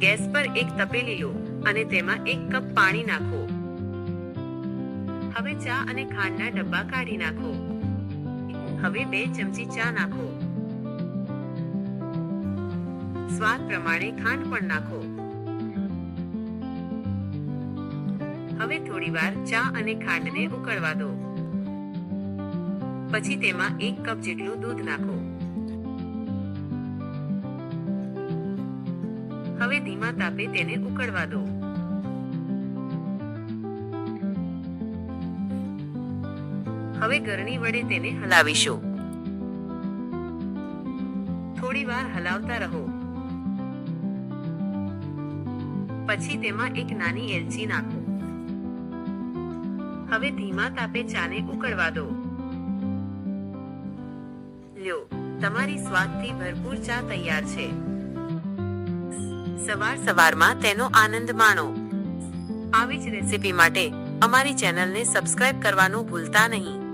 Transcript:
Gas પર એક તપેલી લો અને તેમાં એક કપ પાણી નાખો. હવે ચા અને ખાંડના ડબ્બા કાઢી નાખો. હવે બે ચમચી ચા નાખો. સ્વાદ પ્રમાણે ખાંડ પણ નાખો. હવે થોડીવાર ચા અને ખાંડને ઉકળવા દો. પછી તેમાં એક કપ જેટલું દૂધ નાખો. હવે ધીમા તાપે તેને ઉકળવા દો. હવે ગરણી વડે તેને હલાવીશું. થોડીવાર હલાવતા રહો. પછી તેમાં એક નાની એલચી નાખો. હવે ધીમા તાપે ચાને ઉકળવા દો. લ્યો, તમારી સ્વાદથી ભરપૂર ચા તૈયાર છે. સવાર સવારમાં તેનો આનંદ માણો. આવી જ રેસીપી માટે અમારી ચેનલને સબસ્ક્રાઇબ કરવાનું ભૂલતા નહીં.